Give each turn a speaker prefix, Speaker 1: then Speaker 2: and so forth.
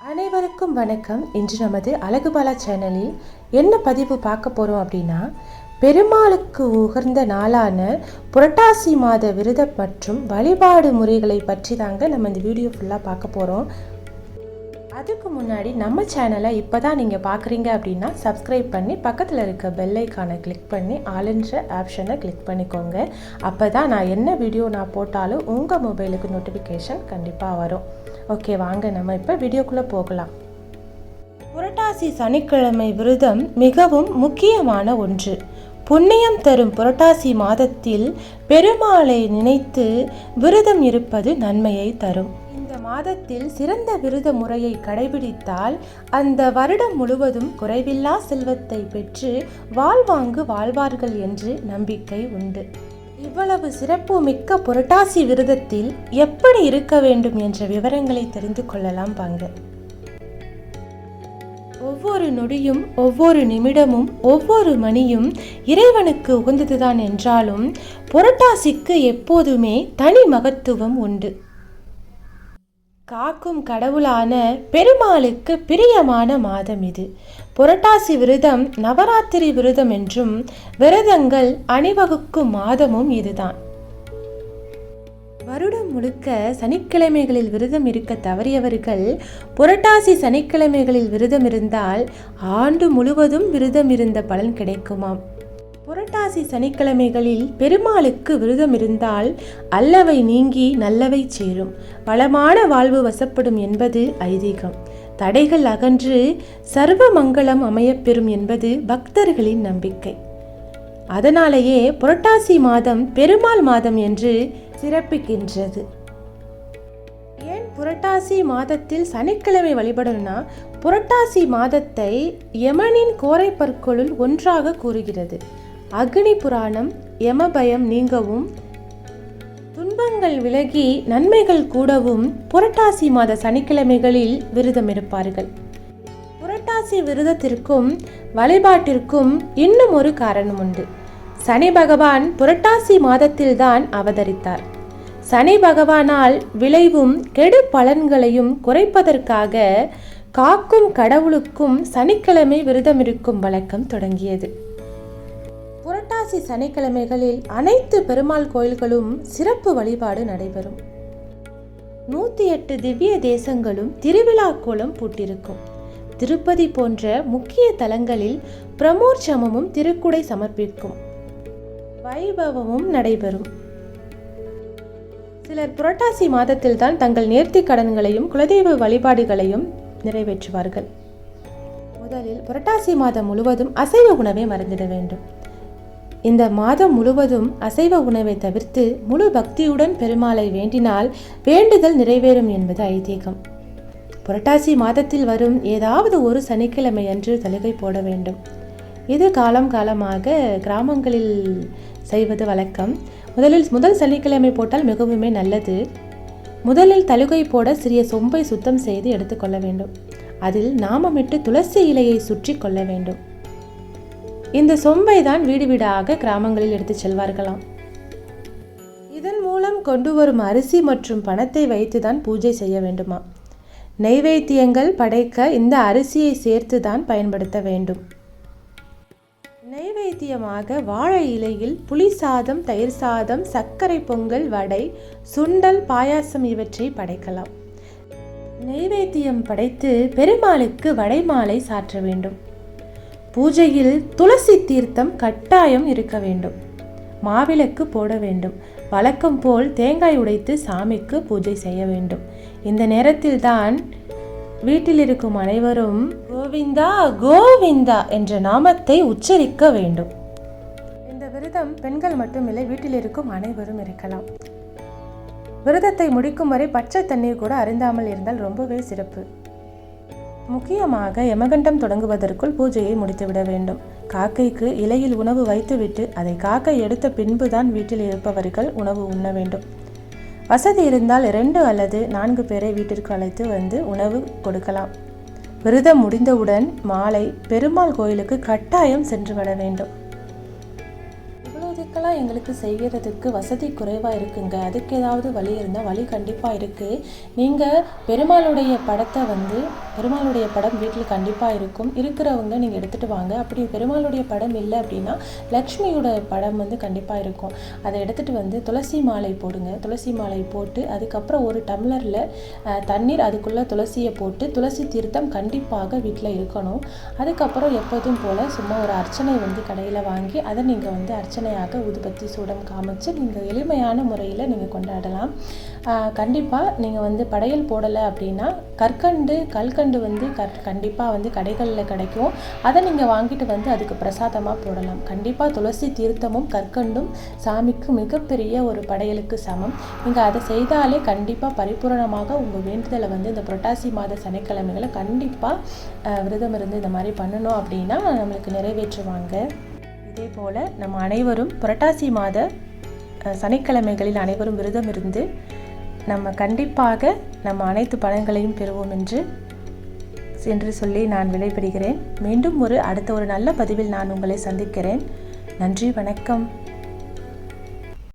Speaker 1: அனைவருக்கும் வணக்கம். இன்று நமது அழகுபாலா சேனலில் என்ன பதிவு பார்க்க போகிறோம் அப்படின்னா பெருமாளுக்கு உகந்த நாளான புரட்டாசி மாத விரத மற்றும் வழிபாடு முறைகளை பற்றி தாங்க நம்ம இந்த வீடியோ ஃபுல்லாக பார்க்க போகிறோம் அதுக்கு முன்னாடி நம்ம சேனலை இப்போ தான் நீங்கள் பார்க்குறீங்க அப்படின்னா சப்ஸ்கிரைப் பண்ணி பக்கத்தில் இருக்க பெல்லைக்கானை கிளிக் பண்ணி ஆளுன்ற ஆப்ஷனை கிளிக் பண்ணிக்கோங்க. அப்போ தான் நான் என்ன வீடியோ நான் போட்டாலும் உங்கள் மொபைலுக்கு நோட்டிஃபிகேஷன் கண்டிப்பாக வரும். ஓகே வாங்க நம்ம இப்போ வீடியோக்குள்ளே போகலாம். புரட்டாசி சனிக்கிழமை விரதம் மிகவும் முக்கியமான ஒன்று. புண்ணியம் தரும் புரட்டாசி மாதத்தில் பெருமாளை நினைத்து விரதம் இருப்பது நன்மையை தரும். இந்த மாதத்தில் சிறந்த விரத முறையை கடைபிடித்தால் அந்த வருடம் முழுவதும் குறைவில்லா செல்வத்தை பெற்று வாழ்வாங்கு வாழ்வார்கள் என்று நம்பிக்கை உண்டு. இவ்வளவு சிறப்பு மிக்க புரட்டாசி விரதத்தில் எப்படி இருக்க வேண்டும் என்ற விவரங்களை தெரிந்து கொள்ளலாம் வாங்க. ஒவ்வொரு நொடியும் ஒவ்வொரு நிமிடமும் ஒவ்வொரு மணியும் இறைவனுக்கு உகந்ததுதான் என்றாலும் புரட்டாசிக்கு எப்போதுமே தனி மகத்துவம் உண்டு. காக்கும் கடவுளான பெருமாளுக்கு பிரியமான மாதம் இது. புரட்டாசி விரதம் நவராத்திரி விரதம் என்றும் விரதங்கள் அணிவகுக்கும் மாதமும் இதுதான். வருடம் முழுக்க சனிக்கிழமைகளில் விரதம் இருக்க தவறியவர்கள் புரட்டாசி சனிக்கிழமைகளில் விரதம் இருந்தால் ஆண்டு முழுவதும் விரதம் இருந்த பலன் கிடைக்குமாம். புரட்டாசி சனிக்கிழமைகளில் பெருமாளுக்கு விரதம் இருந்தால் அல்லவை நீங்கி நல்லவை சேரும். வளமான வாழ்வு வசப்படும் என்பது ஐதீகம். தடைகள் அகன்று சர்வ மங்களம் அமையப்பெறும் என்பது பக்தர்களின் நம்பிக்கை. அதனாலேயே புரட்டாசி மாதம் பெருமாள் மாதம் என்று சிறப்பிக்கின்றது. ஏன் புரட்டாசி மாதத்தில் சனிக்கிழமை வழிபடணும்னா புரட்டாசி மாதத்தை யமனின் கோரை பற்களுள் ஒன்றாக கூறுகிறது. அக்னி புராணம் யமபயம் நீங்கவும் துன்பங்கள் விலகி நன்மைகள் கூடவும் புரட்டாசி மாத சனிக்கிழமைகளில் விரதம் இருப்பார்கள். புரட்டாசி விரதத்திற்கும் வழிபாட்டிற்கும் இன்னும் ஒரு காரணம் உண்டு. சனி பகவான் புரட்டாசி மாதத்தில்தான் அவதரித்தார். சனி பகவானால் விளைவும் கெடு பலன்களையும் குறைப்பதற்காக காக்கும் கடவுளுக்கும் சனிக்கிழமை விரதம் இருக்கும் வழக்கம் தொடங்கியது. புரட்டாசி சனிக்கிழமைகளில் அனைத்து பெருமாள் கோயில்களும் சிறப்பு வழிபாடு நடைபெறும். நூற்றி எட்டு திவ்ய தேசங்களும் திருவிழா கோலம் பூட்டிருக்கும். திருப்பதி போன்ற முக்கிய தலங்களில் பிரமோற்சமமும் திருக்குடை சமர்ப்பிக்கும். வைபவமும் நடைபெறும். சிலர் புரட்டாசி மாதத்தில் தான் தங்கள் நேர்த்தி கடன்களையும் குலதெய்வ வழிபாடுகளையும் நிறைவேற்றுவார்கள். முதலில் புரட்டாசி மாதம் முழுவதும் அசைவ உணவை மறந்திட வேண்டும். இந்த மாதம் முழுவதும் அசைவ உணவை தவிர்த்து முழு பக்தியுடன் பெருமாளை வேண்டினால் வேண்டுதல் நிறைவேறும் என்பது ஐதீகம். புரட்டாசி மாதத்தில் வரும் ஏதாவது ஒரு சனிக்கிழமை அன்று தலுகை போட வேண்டும். இது காலம் காலமாக கிராமங்களில் செய்வது வழக்கம். முதலில் முதல் சனிக்கிழமை போட்டால் மிகவுமே நல்லது. முதலில் தலுகை போட சிறிய சொம்பை சுத்தம் செய்து எடுத்துக்கொள்ள வேண்டும். அதில் நாமமிட்டு துளசி இலையை சுற்றி கொள்ள வேண்டும். இந்த சொம்பை தான் வீடு வீடாக கிராமங்களில் எடுத்து செல்வார்களாம். இதன் மூலம் கொண்டு வரும் அரிசி மற்றும் பணத்தை வைத்துதான் பூஜை செய்ய வேண்டுமா நெய்வேத்தியங்கள் படைக்க இந்த அரிசியை சேர்த்து தான் பயன்படுத்த வேண்டும். நெய்வேத்தியமாக வாழை இலையில் புளி சாதம் தயிர் சாதம் சர்க்கரை பொங்கல் வடை சுண்டல் பாயாசம் இவற்றை படைக்கலாம். நெய்வேத்தியம் படைத்து பெருமாளுக்கு வடைமாலை சாற்ற வேண்டும். பூஜையில் துளசி தீர்த்தம் கட்டாயம் இருக்க வேண்டும். மாவிளக்கு போட வேண்டும். வழக்கம் போல் தேங்காய் உடைத்து சாமிக்கு பூஜை செய்ய வேண்டும். இந்த நேரத்தில் தான் வீட்டில் இருக்கும் அனைவரும் கோவிந்தா கோவிந்தா என்ற நாமத்தை உச்சரிக்க வேண்டும். இந்த விரதம் பெண்கள் மட்டுமில்லை வீட்டில் இருக்கும் அனைவரும் இருக்கலாம். விரதத்தை முடிக்கும் வரை பச்சை தண்ணீர் கூட அருந்தாமல் இருந்தால் ரொம்பவே சிறப்பு. முக்கியமாக யமகண்டம் தொடங்குவதற்குள் பூஜையை முடித்துவிட வேண்டும். காக்கைக்கு இலையில் உணவு வைத்துவிட்டு அதை காக்கை எடுத்த பின்புதான் வீட்டில் இருப்பவர்கள் உணவு உண்ண வேண்டும். வசதி இருந்தால் இரண்டு அல்லது நான்கு பேரை வீட்டிற்கு அழைத்து வந்து உணவு கொடுக்கலாம். விரதம் முடிந்தவுடன் மாலை பெருமாள் கோயிலுக்கு கட்டாயம் சென்று விட வேண்டும். இவ்வளவு எங்களுக்கு செய்கிறதுக்கு வசதி குறைவாக இருக்குங்க. அதுக்கு ஏதாவது வழி இருந்தால் வழி கண்டிப்பாக இருக்குது நீங்கள் பெருமாளுடைய படத்தை வந்து பெருமாளுடைய படம் வீட்டில் கண்டிப்பாக இருக்கும். இருக்கிறவங்க நீங்கள் எடுத்துகிட்டு வாங்க. அப்படி பெருமாளுடைய படம் இல்லை அப்படின்னா லக்ஷ்மியோட படம் வந்து கண்டிப்பாக இருக்கும். அதை எடுத்துகிட்டு வந்து துளசி மாலை போடுங்க. துளசி மாலை போட்டு அதுக்கப்புறம் ஒரு டம்ளரில் தண்ணீர் அதுக்குள்ளே துளசியை போட்டு துளசி தீர்த்தம் கண்டிப்பாக வீட்டில் இருக்கணும். அதுக்கப்புறம் எப்போதும் போல் சும்மா ஒரு அர்ச்சனை வந்து கடையில் வாங்கி அதை நீங்கள் வந்து அர்ச்சனையாக ஊதுபத்தி சூடம் காமிச்சு நீங்கள் எளிமையான முறையில் நீங்கள் கொண்டாடலாம். கண்டிப்பாக நீங்கள் வந்து படையல் போடலை அப்படின்னா கற்கண்டு கல்கண்டு வந்து கற் கண்டிப்பாக வந்து கடைகளில் கிடைக்கும். அதை நீங்கள் வாங்கிட்டு வந்து அதுக்கு பிரசாதமாக போடலாம். கண்டிப்பாக துளசி தீர்த்தமும் கற்கண்டும் சாமிக்கு மிகப்பெரிய ஒரு படையலுக்கு சமம். நீங்கள் அதை செய்தாலே கண்டிப்பாக பரிபூரணமாக உங்கள் வேண்டுதலை வந்து இந்த புரட்டாசி மாத சனிக்கிழமைகளை கண்டிப்பாக விரதம் இருந்து இந்த மாதிரி பண்ணணும் அப்படின்னா நம்மளுக்கு நிறைவேற்றுவாங்க. இதே போல் நம்ம அனைவரும் புரட்டாசி மாத சனிக்கிழமைகளில் அனைவரும் விரதம் இருந்து நம்ம கண்டிப்பாக நம்ம அனைத்து பலன்களையும் பெறுவோம் என்று என்று சொல்லி நான் விடைபெறுகிறேன். மீண்டும் ஒரு அடுத்த ஒரு நல்ல பதிவில் நான் உங்களை சந்திக்கிறேன். நன்றி வணக்கம்.